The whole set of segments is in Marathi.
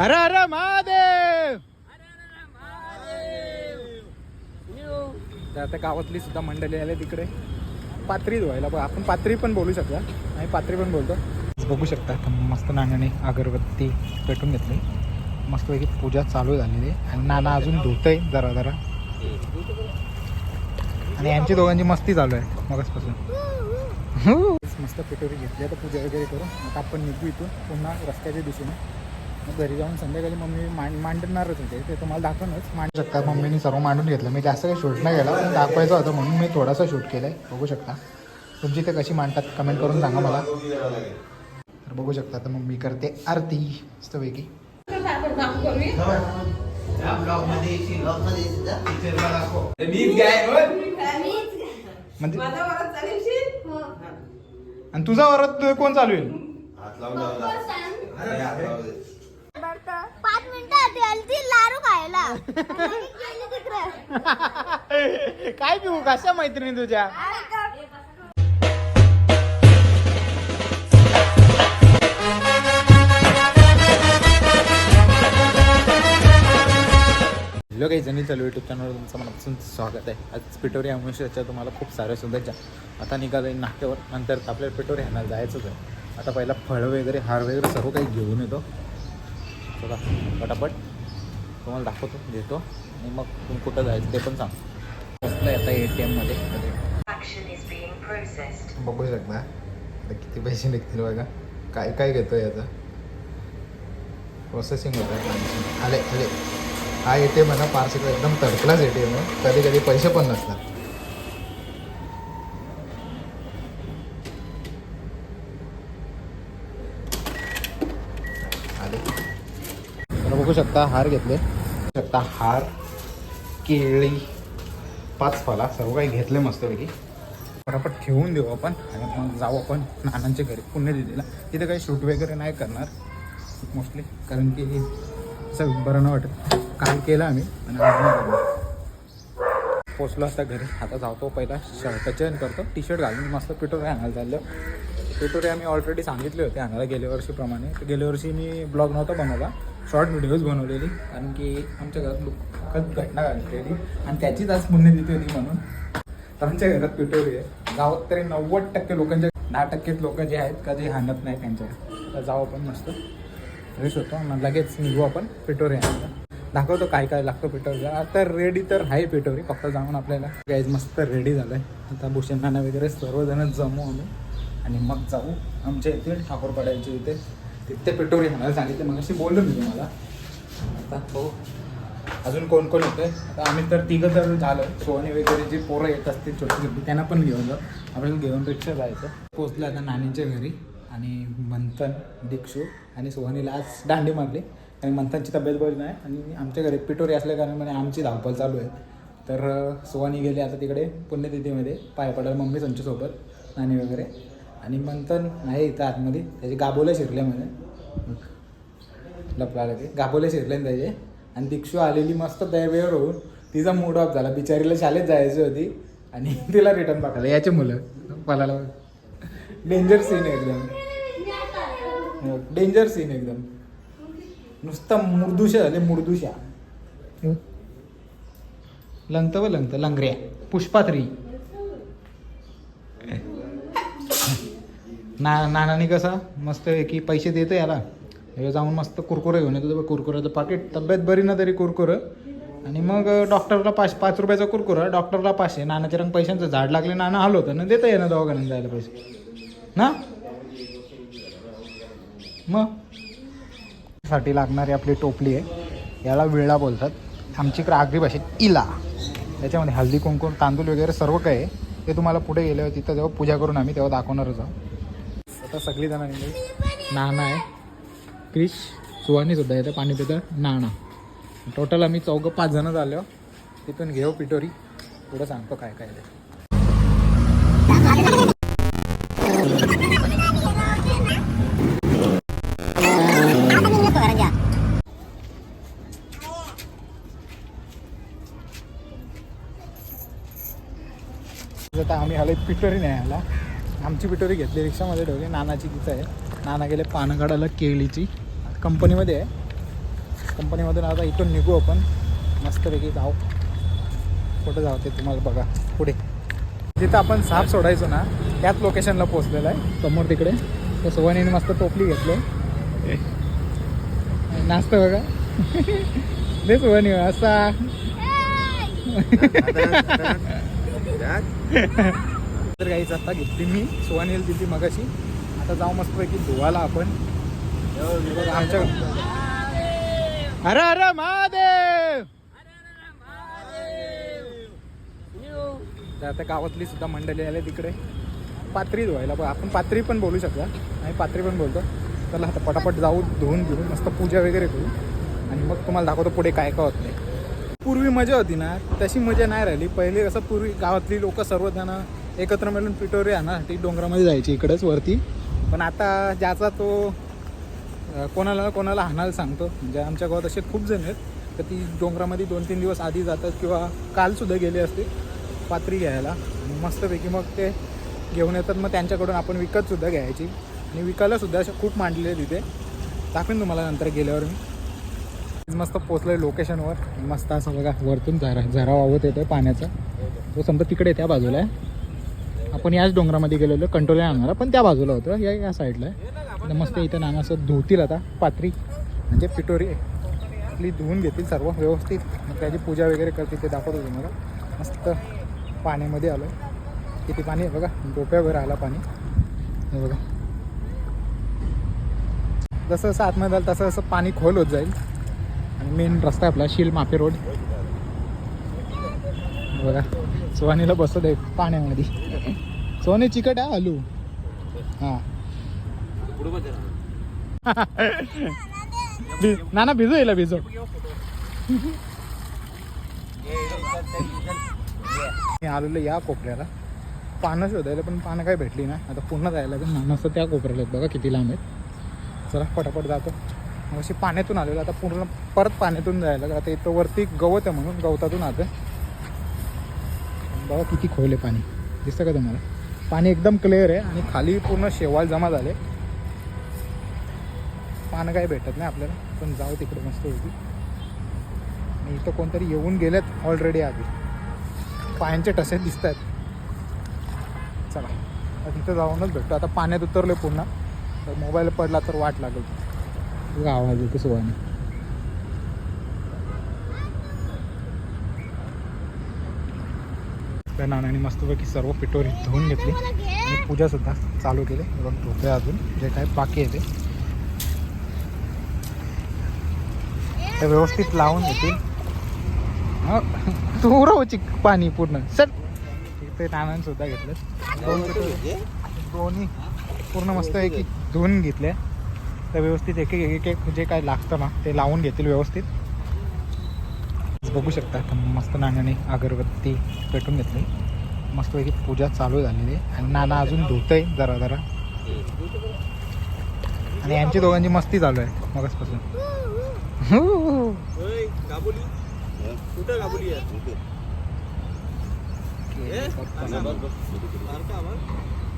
अरे अरे महादेव! तर आता गावातली सुद्धा मंडळी आले तिकडे पात्री धुवायला. बघ आपण पात्री पण बोलू शकता. आणि पात्री पण बोलतो. बघू शकता मस्त नानाने अगरबत्ती पेटून घेतली. मस्तपैकी पूजा चालू झालेली आहे. आणि नाना अजून धुतय जरा जरा. आणि यांची दोघांची मस्ती चालू आहे मगचपासून मस्त पेटोरी घेतली. आता पूजा वगैरे करू. आता आपण निघू इथून. पुन्हा रस्त्याच्या दिशेने. घरी जाऊन संध्याकाळी मम्मी मांड मांडणारच होते. ते तुम्हाला दाखवणच मांडू शकता. मम्मीने सर्व मांडून घेतलं. मी जास्त काही शूट नाही केला. पण दाखवायचं होतं म्हणून मी थोडासा शूट केलं आहे बघू शकता. तुमची ते कशी मांडतात कमेंट करून सांगा मला. तर बघू शकता. तर मग मी करते आरती. मस्तपैकी म्हणजे आणि तुझा वरात कोण चालू आहे? पाच मिनिटं लाडू खायला. काय पिऊ? कशा मैत्रिणी तुझ्या? हॅलो काही जणी चालू युट्यूब चॅनलवर तुमचं मनापासून स्वागत आहे. आज पिटोरी अमुष्याच्या तुम्हाला खूप साऱ्या शुभेच्छा. आता निघालं नाट्यावर. नंतर आपल्याला पिटोरी ह्याला जायचंच आहे. आता पहिला फळं वगैरे हार वगैरे सर्व काही घेऊन येतो. चला पटापट. तुम्हाला दाखवतो घेतो आणि मग तुम्ही कुठं जायचं ते पण सांग. बसलं आता ए टी एममध्ये. बघू शकता आता किती पैसे निघतील बघा. काय काय घेतो याचं प्रोसेसिंग होत. आहे आले आले. हा ए टी एम आहे ना फारसे एकदम तडकलाच ए टी एम आहे. कधी कधी पैसे पण नसतात. बघू शकता हार घेतले. शकता हार केळी पाच फला सर्व काही घेतले मस्तपैकी. पटापट ठेवून देऊ आपण. आणि मग जाऊ आपण नानांच्या घरी पुण्यदिदीला तिथे काही शूट वगैरे नाही करणार मोस्टली कारण की असं बरं न वाटत. काल केलं आम्ही आणि आज पोचलो असता घरी. आता जातो पहिला शर्ट चेंज करतो. टी शर्ट घालून मस्त पिटोरे आणायला चाललो. पिटोरे आम्ही ऑलरेडी सांगितले होते आणायला गेल्या वर्षीप्रमाणे. गेल्या वर्षी मी ब्लॉग नव्हता बनवला. शॉर्ट व्हिडिओज बनवलेली कारण की आमच्या घरात दुःखद घटना घडलेली आणि त्याचीच आज पुण्यतिथी होती म्हणून. तर आमच्या घरात पिटोरी आहे. गावात तरी नव्वद टक्के लोकांच्या दहा टक्के लोक जे आहेत का जे हाणत नाही त्यांच्या. तर जाऊ आपण मस्त. फ्रेश होतो. मग लगेच निघू आपण पिटोरी आणायला. दाखवतो काय काय लागतं पिटोरीला आता रेडी तर आहे पिटोरी फक्त जाऊन आपल्याला गाईज मस्त रेडी झालं आहे आता भूषण नाना वगैरे सर्वजण जमू आम्ही. आणि मग जाऊ आमच्या इथे ठाकूरपाड्याच्या इथे. तिथे पिटोरी म्हणायला सांगितले मग अशी बोललो मी तुम्हाला. आता हो अजून कोण कोण होते आता आम्ही तर तिघं तर झालं. सोनी वगैरे जे पोरं येत असतील छोटी छोटी त्यांना पण घेऊन जाऊ. आपल्याला घेऊन रिक्षा जायचं. पोचलं आता नानींच्या घरी आणि मंथन दीक्षू आणि सोहनीला आज दांडी मारली. आणि मंथनची तब्येत बरी नाही आणि आमच्या घरी पिटोरी असल्या कारणाने आमची धावपळ चालू आहे. तर अं, सोहानी गेली आता तिकडे पुण्यतिथीमध्ये पाय पडायला मम्मी संच्यासोबत नाणी वगैरे. आणि मंथन आहे इथं आतमध्ये. त्याचे गाबोले शिरल्यामध्ये लपला ते गाबोले शिरले ना त्याचे. आणि दीक्षू आलेली मस्त तयार होऊन तिचा मूड ऑफ झाला. बिचारीला शाळेत जायची होती आणि तिला रिटर्न पाठवलं. याचे मुलं. पलाला डेंजर सीन एकदम. डेंजर सीन एकदम. नुसतं मुर्दुशा झाले मुर्दुशा. लंगत व लंगत लंगऱ्या. पुष्पा ना नानाने कसं मस्त की पैसे देतं याला. हे जाऊन मस्त कुरकुरे घेऊन येतो. कुरकुऱ्याचं पाकिट. तब्येत बरी ना तरी कुरकुरं. आणि मग डॉक्टरला पाच पाच रुपयाचा कुरकुरा. डॉक्टरला पाचशे नानाच्या रंग पैशांचं झाड लागले नाना आलो होतं. ना देता येणं दवाखान्यात जायला पैसे. ना? मग? साठी लागणारी आपली टोपली आहे. याला विळा बोलतात. आमच्याकडे आगरी भाषेत इला. त्याच्यामध्ये हळदी कुंकू तांदूळ वगैरे सर्व काही आहे. ते तुम्हाला पुढे गेल्यावर तिथं जेव्हा पूजा करून आम्ही तेव्हा दाखवणारच आहोत. आता सगळी जण नाना आहे. क्रिश सुहानी सुद्धा येतं पाणी पितं नाना. टोटल आम्ही चौघं पाच जण झालो. तिथून घेऊ पिटोरी पुढं सांगतो काय काय ते. आता आम्ही आलो पिटोरी नाही आला आमची पिटोरी घेतली रिक्षामध्ये ठेवली. नानाची तिचं आहे. नाना गेले पानं काढायला केळीची. कंपनीमध्ये आहे. कंपनीमधून आता इथून निघू आपण. मस्तपैकी जाऊ. कुठं जाऊ ते तुम्हाला बघा. पुढे. जिथं आपण साप सोडायचो ना त्याच लोकेशनला पोहोचलेलं आहे. समोर तिकडे. तर सोवानीने मस्त टोपली घेतली. नाचत बघा. दे सोवानी असा. तर काहीच आता घेतली मी सोवानीला दिली मगाशी. आता जाऊ मस्तपैकी धुवाला आपण. आमच्या अरे अरे महादेव! आता गावातली सुद्धा मंडळी आले तिकडे. पात्री धुवायला. पण आपण पात्री पण बोलू शकता. आणि पात्री पण बोलतो. चला आता पटापट जाऊ धुवून घेऊन मस्त पूजा वगैरे करू. आणि मग तुम्हाला दाखवतो पुढे काय काय होत नाही पूर्वी मजा होती ना. तशी मजा नाही राहिली. पहिले कसं पूर्वी गावातली लोक सर्वजण एकत्र मिळून पिटोरी आणण्यासाठी डोंगरामध्ये जायची इकडेच वरती. पण आता ज्याचा तो कोणाला कोणाला हाणायला सांगतो म्हणजे आमच्या गावात असे खूप जण आहेत तर ती डोंगरामध्ये दोन तीन दिवस आधी जातात किंवा कालसुद्धा गेले असते पात्री घ्यायला. मस्तपैकी मग ते घेऊन येतात मग त्यांच्याकडून आपण विकतसुद्धा घ्यायची. आणि विकायलासुद्धा असे खूप मांडलेले तिथे दाखवेन तुम्हाला नंतर गेल्यावर मी. मस्त पोचलोय लोकेशनवर मस्त असं बघा वरतून झरा झरा वावत येतोय पाण्याचा. तो समजा तिकडे त्या बाजूला आहे. आपण याच डोंगरामध्ये गेलेलो कंट्रोल आणणारा. पण त्या बाजूला होतं या या साईडला आहे. मस्त इथं नाना असं धुतील आता पात्री म्हणजे पिटोरी आपली धुवून घेतील सर्व व्यवस्थित. मग त्याची पूजा वगैरे करतील ते दाखवतो तुम्हाला. मस्त पाण्यामध्ये आलो किती पाणी आहे बघा डोक्यावर आला पाणी. हे बघा. जसं जसं आतमध्ये जाईल तसं तसं पाणी खोल होत जाईल. आणि मेन रस्ता आहे आपला शील मापे रोड. बघा सुहानीला बसत आहे पाण्यामध्ये. सोने चिकट आहे आलू. हां. भि- नाना भिजू येईल भिजू. मी आलेलो या कोपऱ्याला. पानं शोधायला पण पानं काय भेटली ना आता पुन्हा जायला नाना असं त्या कोपऱ्याला आहेत बघा किती लांब आहेत. चला पटापट जातो. मग अशी पाण्यातून आलेलो आता पूर्ण परत पाण्यातून जायला आता इथं वरती गवत आहे म्हणून गवतातून आलं बघा किती खोल आहे पाणी. दिसतं का तुम्हाला? पाणी एकदम क्लिअर आहे आणि खाली पूर्ण शेवाळ जमा झाले. पानं काही भेटत नाही आपल्याला पण जाऊ तिकडे मस्त होती आणि इथं कोणतरी येऊन गेलेत ऑलरेडी आधी. पायांचे टसे दिसत आहेत चला आता तिथं जाऊनच भेटतो आता पाण्यात उतरले पुन्हा. तर मोबाईल पडला तर वाट लागेल. आवाज येतो सुवाने त्या नानाने मस्तपैकी सर्व पिटोरी धुवून घेतली. आणि पूजा सुद्धा चालू केली. बघ धुते अजून. जे काय बाकी आहे ते. व्यवस्थित लावून घेतील. हं, तू उरवची पाणी पूर्ण. सर ते नानाने सुद्धा घेतलं. दोन पिटोरी दोन्ही. पूर्ण मस्त एक एक धुवून घेतले तर व्यवस्थित एक एक एक एक जे काय लागतं ना ते लावून घेतील व्यवस्थित. बघू शकता. मस्त नानाने अगरबत्ती पेटून घेतली. मस्तपैकी पूजा चालू झालेली आहे. आणि नाना अजून धुतंय जरा जरा. आणि यांची दोघांची मस्ती चालू आहे मगचपासून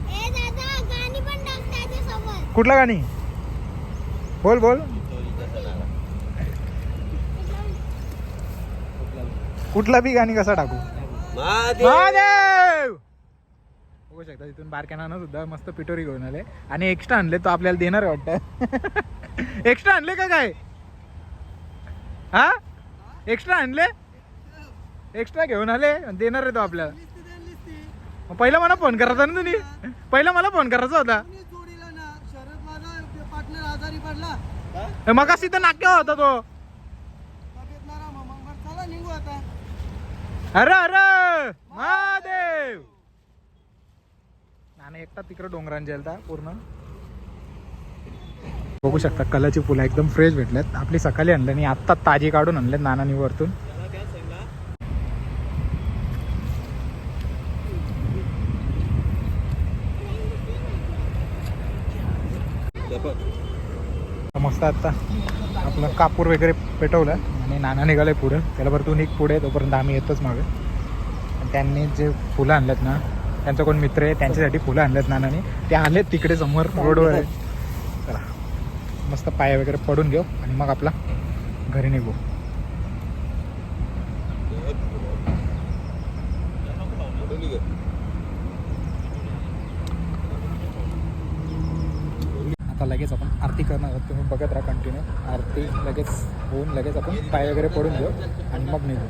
ए दादा गाणी पण टाक त्याच्यासोबत कुठला गाणी? बोल बोल. कुठला बी गाणी कसा टाकू? महादेव. बघू शकता तिथून बारक्या नाना सुद्धा मस्त पिटोरी घेऊन आले. आणि एक्स्ट्रा आणले तो आपल्याला देणार आहे वाटतं. एक्स्ट्रा आणले का काय? हा? एक्स्ट्रा आणले? एक्स्ट्रा घेऊन आले देणार आहे तो आपल्याला. पहिला मला फोन करायचा ना तुम्ही? पहिला मला फोन करायचा होता. जोडीला ना शरद माझा पार्टनर आजारी पडला मग तर नाक्या होता तो हर हर अरे अरे महादेव. आणि एकटा तिकडे डोंगरांनी गेलता पूर्ण. बघू शकता कलाची फुलं एकदम फ्रेश भेटल्यात. आपली सकाळी आणलं आणि आत्ता ताजी काढून आणलेत नानानी वरतून. मस्त आता आपलं कापूर वगैरे पेटवलं. आणि नाना निघालं आहे पुढं. त्याला बरं तू निघ पुढे तोपर्यंत आम्ही येतोच मागे. त्यांनी जे फुलं आणलेत ना त्यांचा कोण मित्र आहे त्यांच्यासाठी फुलं आणलेत नानाने. ते आलेत तिकडे समोर रोडवर. आहे चला. मस्त पाय वगैरे पडून घेऊ आणि मग आपला घरी निघू आता लगेच आपण आरती करणार आहोत तुम्ही बघत राहा कंटिन्यू आरती लगेच होऊन लगेच आपण पाय वगैरे पडून घेऊ आणि मग निघू.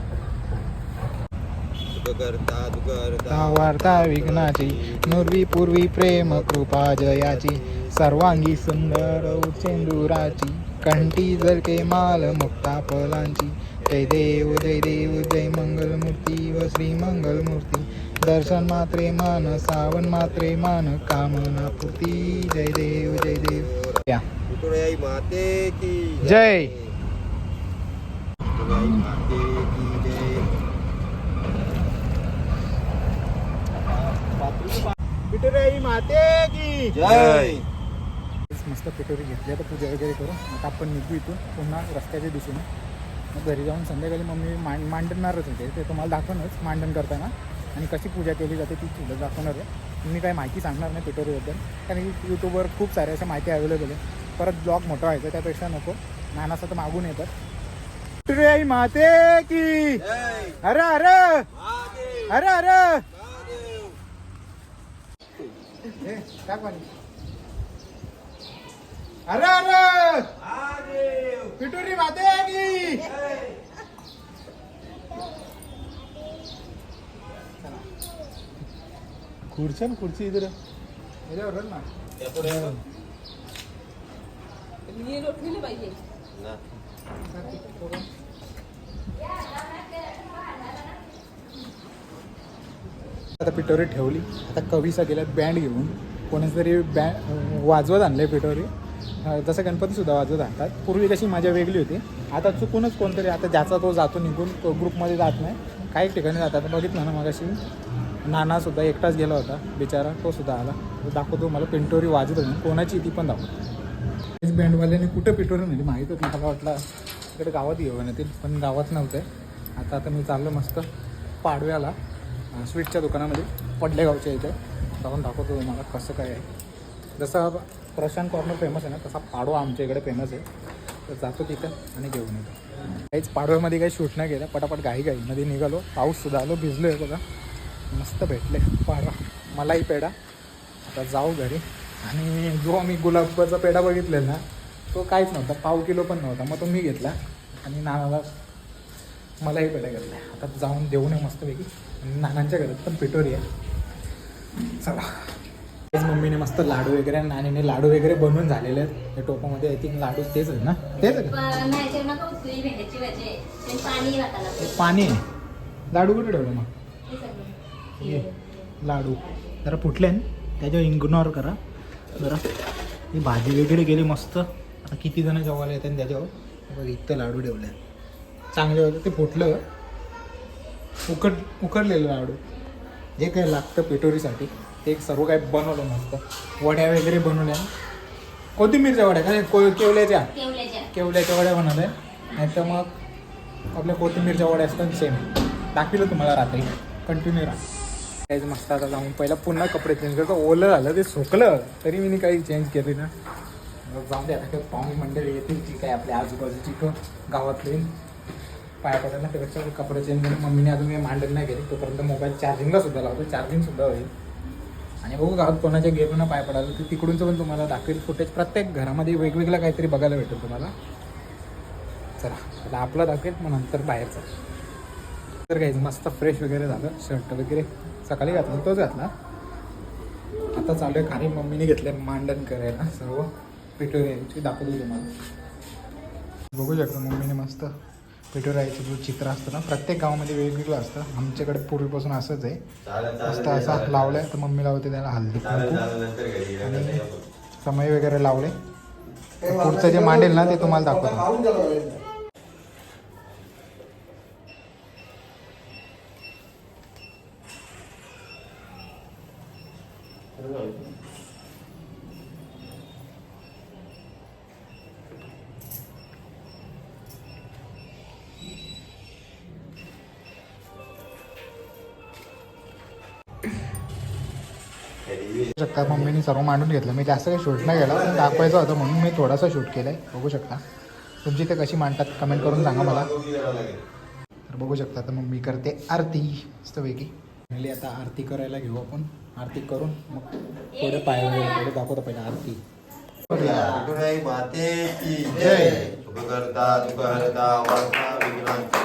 वार्ता विघ्नाची नुर्वी पूर्वी प्रेम कृपा जयाची सर्वांगी सुंदर उचेंदुराची कंठी जरके माल मुक्ता फलांची जय देव जय देव जय मंगलमूर्ती व श्री मंगलमूर्ती दर्शन मात्रे मान सावन मात्रे मान कामना पूर्ती जय देव जय देव. जय. विठुराई माते की जय. विठुराई माते की जय मस्त पिटोरी घेतली आता पूजा वगैरे करू आता आपण निघू इथून पुन्हा रस्त्याच्या दिशेने. मग घरी जाऊन संध्याकाळी मम्मी मांड मांडणारच होते. ते तुम्हाला दाखवणच मांडण करताना. आणि कशी पूजा केली जाते ती तुला दाखवणार आहे. मी काही माहिती सांगणार नाही पिटोरीबद्दल कारण की यूट्यूबवर खूप साऱ्या अशा माहिती अवेलेबल आहे. परत ब्लॉग मोठा व्हायचा त्यापेक्षा नको. नाना असं तर मागून येतात. पिटोरी आई माते की। जय अरे अरे अरे अरे हे. अरे अरे पिटोरी माते की। खुर्ची ना खुर्ची इधर। याच्यावर ना। ना। आता पिटोरी ठेवली. आता कवीसा गेल्यात बँड घेऊन. कोणाच तरी बँड वाजवत आणले पिटोरी जसं गणपतीसुद्धा वाजवत आणतात. पूर्वी कशी मजा वेगळी होती. आता चुकूनच कोणतरी आता ज्याचा तो जातो निघून तो ग्रुपमध्ये जात नाही. काही ठिकाणी जातात. बघितलं ना मग अशी नानासुद्धा एकटाच गेला होता. बिचारा तोसुद्धा आला. दाखवतो मला पिंटोरी वाजत होती. कोणाची ती पण दाखवतो. बँडवाल्याने कुठं पिटवलं म्हणजे माहीतच नाही. मला वाटलं तिकडे गावात घेऊन येतील पण गावात नव्हते. आता आता मी चाललो मस्त पाडव्याला स्वीटच्या दुकानामध्ये पडलेगावच्या इथे. जाऊन दाखवतो तुम्हाला कसं काय आहे. जसं प्रशांत कॉर्नर फेमस आहे ना तसा पाडवा आमच्या इकडे फेमस आहे. तर जातो तिथं आणि घेऊन येतो. काहीच पाडव्यामध्ये काही शूट नाही केलं पटापट घाई घाईमध्ये निघालो पाऊससुद्धा आलो भिजलो आहे बघा. मस्त भेटले पाडवा. मलाही पेढा आता जाऊ घरी. आणि जो आम्ही गुलाबाचा पेढा बघितलेला ना तो काहीच नव्हता पाव किलो पण नव्हता. मग तो मी घेतला आणि नानाला मलाही पेढा घेतला. आता जाऊन देऊ नये मस्तपैकी. नानांच्या घरात पण पिटोरी आहे. चला. तेच मम्मीने मस्त लाडू वगैरे आणि नानीने लाडू वगैरे बनवून झालेले आहेत. त्या टोपामध्ये आय थिंक लाडू तेच आहे ना? तेच आहे. पाणी हे आहे. लाडू कुठे ठेवलं मग? हे लाडू. जरा फुटले ना त्याच्यावर इग्नोर करा. जरा. ही भाजी वगैरे गेली मस्त. आता किती जण जेवायला येतात त्याच्यावर? बघ इथं लाडू ठेवले चांगले होते ते फुटलं. उकड उकडलेलं लाडू. जे काही लागतं पिटोरीसाठी ते सर्व काही बनवलं मस्त. वड्या वगैरे बनवल्या. कोथिंबीरच्या वड्या काय को केवल्याच्या? केवल्याच्या. केवल्याच्या वड्या बनवल्या. नाही तर मग आपल्या कोथिंबीरच्या वड्या असतात सेम दाखविलं तुम्हाला रात्री. कंटिन्यू राहा. काहीच मस्त आता जाऊन. पहिला पुन्हा कपडे चेंज करतो. ओलं झालं ते सुकलं. तरी मी काही चेंज केले ना. मग जाऊन दे आता काही मंडळी येतील जी काय आपल्या आजूबाजूची इथं गावातली. पाया पडायला त्यापेक्षा कपडे चेंज करून मम्मीने अजून मी मांडण नाही केली. तोपर्यंत मोबाईल चार्जिंगला सुद्धा लावतो. चार्जिंग सुद्धा होईल. आणि बघू गावात कोणाच्या गेमनं पाय पडायला तर तिकडूनचं पण तुम्हाला दाखवेल फुटेज प्रत्येक घरामध्ये वेगवेगळं काहीतरी बघायला भेटेल तुम्हाला. चला आता आपलं दाखवेल मग नंतर बाहेरचं. तर काही मस्त फ्रेश वगैरे झालं. शर्ट वगैरे सकाळी घातला तोच घातला. आता चालू आहे खाली मम्मीने घेतले मांडण करायला. सर्व पिठोऱ्याची दाखवली तुम्हाला. बघू शकता मम्मीने मस्त पिठोऱ्याचं जो चित्र असतं ना प्रत्येक गावामध्ये वेगवेगळं असतं. आमच्याकडे पूर्वीपासून असंच आहे. मस्त असा लावलाय तर मम्मी लावते त्याला हल्दी आणि समय वगैरे लावले. पुढचं जे मांडेल ना ते तुम्हाला दाखवतो खाऊन गेलो बघू शकता मम्मीने सर्व मांडून घेतलं. मी जास्त काही शूट नाही केला पण दाखवायचं होतं म्हणून मी थोडासा शूट केलं आहे बघू शकता. तुमची ते कशी मांडतात कमेंट करून सांगा मला. तर बघू शकता तर मग मी करते आरती. मस्तपैकी. पहिली आता आरती करायला घेऊ आपण. आरती करून मग थोडे पाय वगैरे थोडे दाखवतो पहिले आरती. विठुराई माते की जय. सुख करता दुःख हरता वार्ता विघ्नांची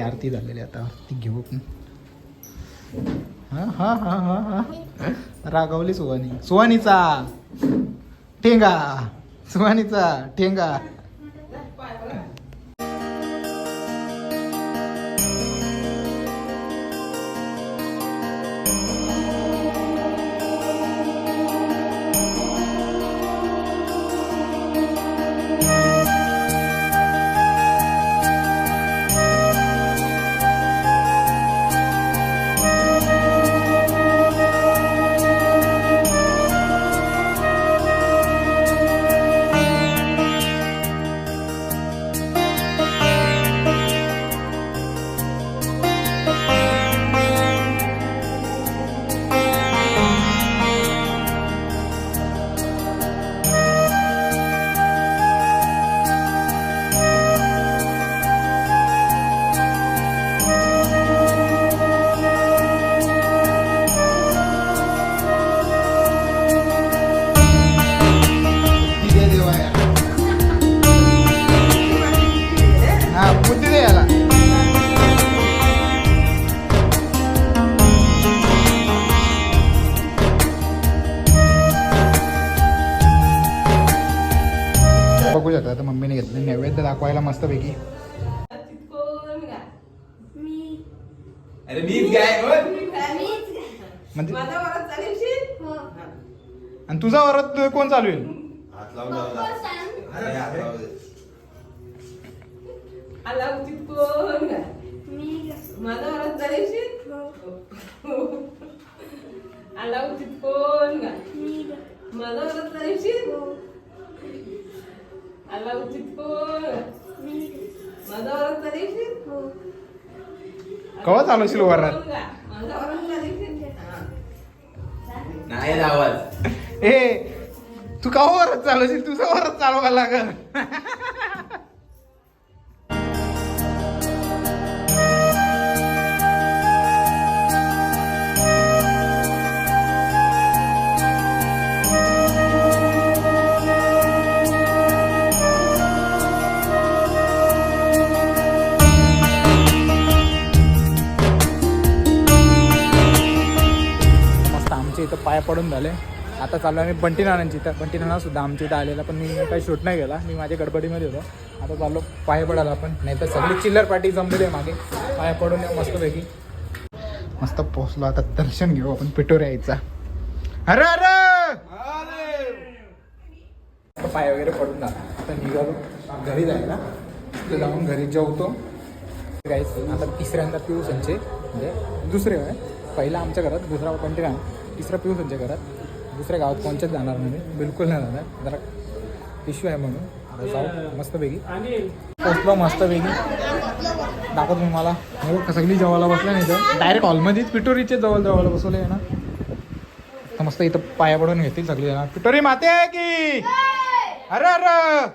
आरती झालेली आता. आरती घेऊ आपण. हा हा हा हा हा. रागावली सुवानी सुवानीचा ठेंगा. सुवानीचा ठेंगा. मस्तपैकी. मी अरे मीच काय बोल म्हणजे हो. आणि तुझा वरात कोण चालू आहे हात लावून जाऊ दे. अरे हात लावू दे. मी कवा चालू असेल वरात. नाही आवाज. ए तू का वरात चालू असेल? तुझा वरात चालवायला लागल. मस्त आमच्या इथं पाय पडून झाले. आता चाललो आम्ही बंटी नानांची इथं. बंटी नाना सुद्धा आमच्या इथं आलेला पण मी काही शूट नाही केला. मी माझ्या गडबडीमध्ये होतो. आता चाललो पाय पडायला आपण. नाही तर सगळी चिल्लर पार्टी जमलेली आहे मागे. पाय पडून येऊ मस्तपैकी. मस्त पोहोचलो. आता दर्शन घेऊ आपण पिठोऱ्या यायचा अरे अरे पाय वगैरे पडून झाला. आता निघालो. घरी जायला. तिथे जाऊन घरी जेवतो. गाईस आता तिसऱ्यांदा पिऊ संचे. म्हणजे दुसरे आहे पहिला आमच्या घरात दुसरा कंटिन्यू तिसरा पियुसांच्या घरात. दुसऱ्या गावात कोणच्याच जाणार नाही बिलकुल नाही जाणार. जरा इश्यू आहे म्हणून. आता जाऊ. मस्तपैकी. पोचलो मस्तपैकी. दाखवतो मी मला हो सगळी जवळला बसल्या नाही तर डायरेक्ट हॉलमध्येच पिटोरीचे जवळ जवळ बसवले ना. तर मस्त इथं पाया पडून घेतील सगळी जण. पिटोरी माते आहे की अरे अरे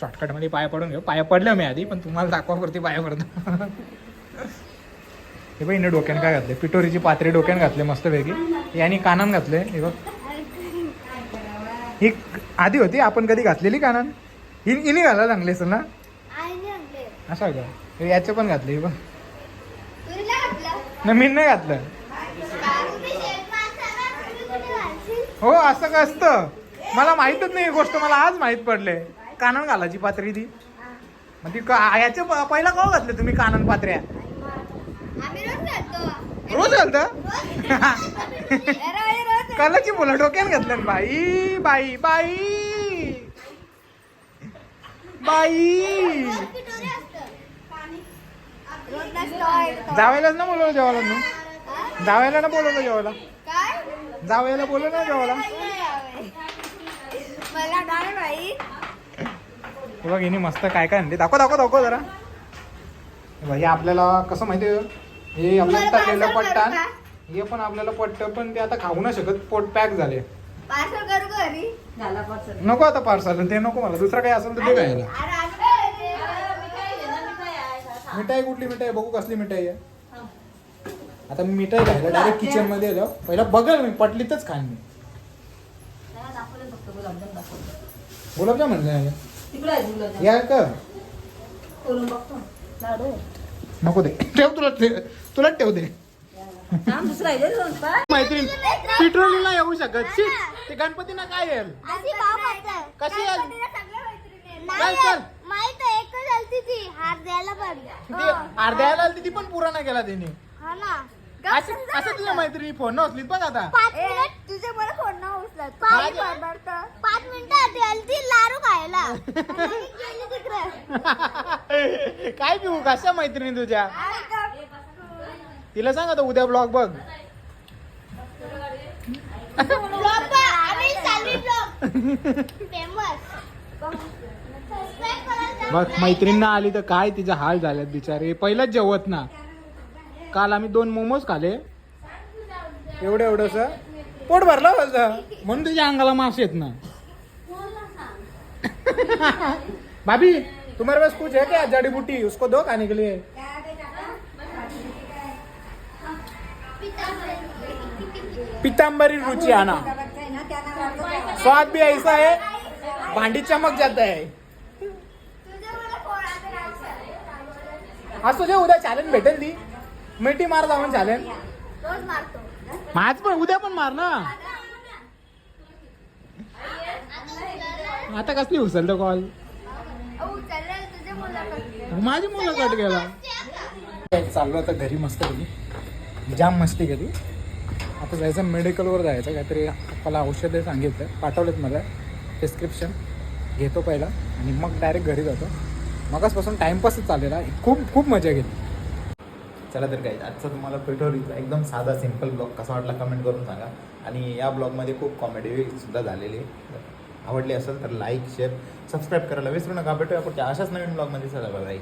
शॉर्टकटमध्ये पाया पडून घेऊ. पाया पडलं मी आधी पण तुम्हाला दाखवा करते पाया पडतो हे बघ हिने डोक्यान काय घातले पिटोरीची पात्रे डोक्यान घातले मस्त वेगळी यांनी कानान घातले हे बघ. ही आधी होती आपण कधी घातलेली कानान? ही हिने घालायला लागली असेल ना असं आहे का? हे याचे पण घातले हे बघ. नाही मी नाही घातलं. हो असं का असतं? मला माहीतच नाही ही गोष्ट मला आज माहीत पडले कानन घालायची पात्री ती. मग ती का- याचे प- पहिला का घातले तुम्ही कानन पात्र्या? रोज घालतं कालाची मुलं डोक्यात घेतलं बाई बाई बाई. बाई. जावायलाच ना बोलवलं जेवायला ना? जावायला ना बोलवलं जेवायला? जावायला बोलवलं ना जेवायला? बघ हिने मस्त काय काय आणले. दाखव दाखव दाखव जरा. हे आपल्याला कसं माहिती हे आपल्याला तुम्हाला parcel पट्टा. करू? हे पण आपल्याला पट्ट पण ते आता खाऊ नाही शकत पोट पॅक झाले. पार्सल करू का घरी झाला पार्सल नको आता पार्सल ते नको मला दुसरं काय असेल तर ते खायला. अरे आम्ही काय करते? मिठाई कुठली मिठाई बघू कसली मिठाई आहे. आता मी मिठाई खायला डायरेक्ट किचनमध्ये आलो. पहिला बघल मी पटलीतच खाईन मी. दाखवलं फक्त गुलाबजाम दाखवलं. गुलाबजाम म्हणलं तिकडे आहे गुलाबजाम. या का करून बघतो. लाडू. नको दे. ठेव तुला तुला ठेव दे. मैत्रीण पेट्रोलला येऊ शकत. शी, ते गणपतीना काय येईल. कशी मैत्रिणी आहेत. चल, अर्ध्याला आली ती. पण. पुरा नाही केला त्यांनी असं असं तुझ्या मैत्रिणी फोन नसली बघ आता. पाच मिनिट तुझे मला फोन न उचलत. पाच पाच मिनिटं. आधी आलती लाडू खायला. आणि गेली तिकडे. काय पिऊ? कशा मैत्रिणी तुझ्या? तिला सांग आता उद्या ब्लॉग बघ. ब्लॉग आम्ही चालवी ब्लॉग. फेमस. सबस्क्राईब करायला बघ मैत्रिणींना आली तर काय तिचा हाल झाल्यात बिचारे. पहिलाच जेवत ना. काल आम्ही दोन मोमोज खाले. एवढं एवढंस पोट भरलं होतं म्हणून तुझ्या अंगाला मास येत ना भाभी तुम्हारे पास कुछ है क्या? जड़ी बूटी उसको दो खाने के लिए. पीताम्बरी रुचि आना स्वाद भी ऐसा है भांडी चमक जाता है. असं जे तुझ्या उद्या चॅलेंज भेटेल ती. मिठी मार जाऊन रोज मारतो. आज पण उद्या पण मार ना. आता कसली उचलतो कॉल मुलं माझी मुलं कट गेला. चाललो आता घरी मस्त केली जाम मस्ती केली. आता जायचं मेडिकलवर जायचं काहीतरी पप्पाला औषधं सांगितलं. पाठवलेत मला. प्रिस्क्रिप्शन घेतो पहिला. आणि मग डायरेक्ट घरी जातो. मगासपासून टाइमपासच चाललेला. खूप खूप मजा घेतली चला तर काय आजचा तुम्हाला पेट्रोलचा एकदम साधा सिंपल ब्लॉग कसा वाटला कमेंट करून सांगा. आणि या ब्लॉगमध्ये खूप कॉमेडी सुद्धा झालेली आहे. आवडली असेल तर लाईक शेअर सबस्क्राईब करायला विसरू नका. भेटूया पुढच्या अशाच नवीन ब्लॉगमध्ये चला बाय